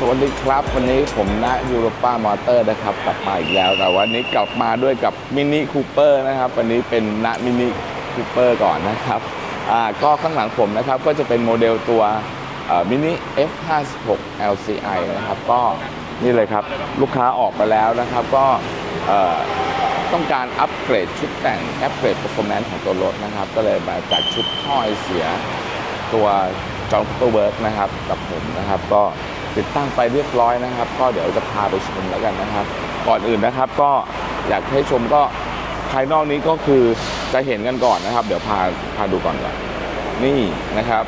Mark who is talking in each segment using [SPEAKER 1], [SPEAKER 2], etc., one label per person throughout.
[SPEAKER 1] สวัสดีครับ วันนี้ผมณยูโรป้ามอเตอร์นะครับ กลับมาอีกแล้ว แต่วันนี้กลับมาด้วยกับมินิคูเปอร์นะครับ วันนี้เป็นณมินิคูเปอร์ก่อนนะครับอ่าก็ข้างหลังผมนะครับก็จะเป็นโมเดลตัวมินิ F56 LCI นะครับ ก็นี่เลยครับ ลูกค้าออกไปแล้วนะครับ ก็ต้องการอัปเกรดชุดแต่งอัปเกรด performance ของตัวรถนะครับ ก็เลยมาจัดชุดท่อไอเสียตัวจอห์นคูเปอร์เวิร์กนะครับกับผมนะครับก็ ติดตั้งไปเรียบร้อยนะครับ ก็เดี๋ยวจะพาไปชมแล้วกันนะครับ ก่อนอื่นนะครับก็อยากให้ชมก็ภายนอกนี้ก็คือจะเห็นกันก่อนนะครับ เดี๋ยวพาพาดูก่อนก่อนนี่นะครับ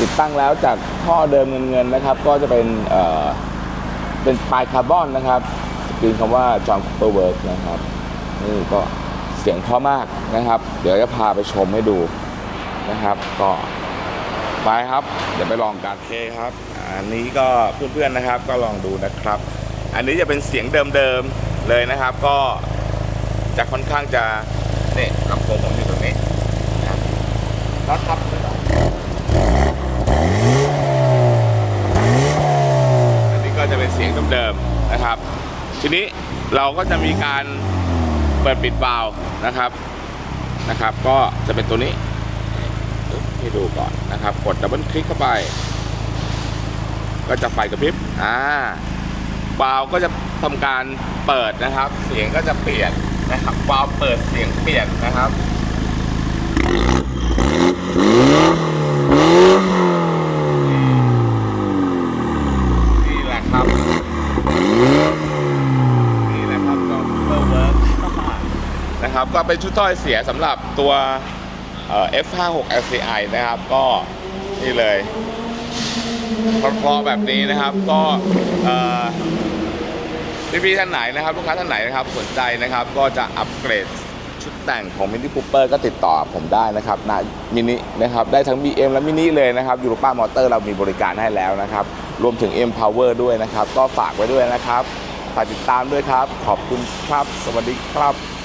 [SPEAKER 1] ติดตั้งแล้วจากท่อเดิมเงินเงินนะครับ ก็จะเป็นเอ่อเป็นปลายคาร์บอนนะครับสกรีนคำว่าจอห์นคูเปอร์เวิร์กนะครับนี่ก็เสียงเพราะมากนะครับ เดี๋ยวจะพาไปชมให้ดูนะครับ ก็ ไปครับ เดี๋ยวไปลองกันโอเคครับ อันนี้ก็เพื่อนๆนะครับ ก็ลองดูนะครับ อันนี้จะเป็นเสียงเดิมๆเลยนะครับ ก็จะค่อนข้างจะนี่ลำโพงผมอยู่ตรงนี้นะครับแล้วทับไปต่ออันนี้ก็จะเป็นเสียงเดิมๆนะครับ ทีนี้เราก็จะมีการเปิดปิดวาล์วนะครับนะครับ ก็จะเป็นตัวนี้ ให้ดูก่อนนะครับ กดดับเบิลคลิกเข้าไป ก็จะไฟกระพริบอ่าวาล์วก็จะทำการเปิดนะครับ เสียงก็จะเปลี่ยนนะครับวาล์วเปิดเสียงเปลี่ยนนะครับนี่แหละครับนี่แหละครับก็เปิดเวิร์กนะครับ ก็เป็นชุดถ้อยเสียสำหรับตัว F56 LCI นะครับ ก็นี่เลยเพราะๆแบบนี้นะครับก็พี่ๆท่านไหนนะครับลูกค้าท่านไหนนะครับสนใจนะครับ ก็จะอัปเกรดชุดแต่งของ Mini Cooper ก็ติดต่อผมได้นะครับนะมินินะครับได้ทั้ง BM และมินิเลยนะครับยูโรป้ามอเตอร์เรามีบริการให้แล้วนะครับ รวมถึง M Power ด้วยนะครับ ก็ฝากไว้ด้วยนะครับฝากติดตามด้วยครับ ขอบคุณครับ สวัสดีครับ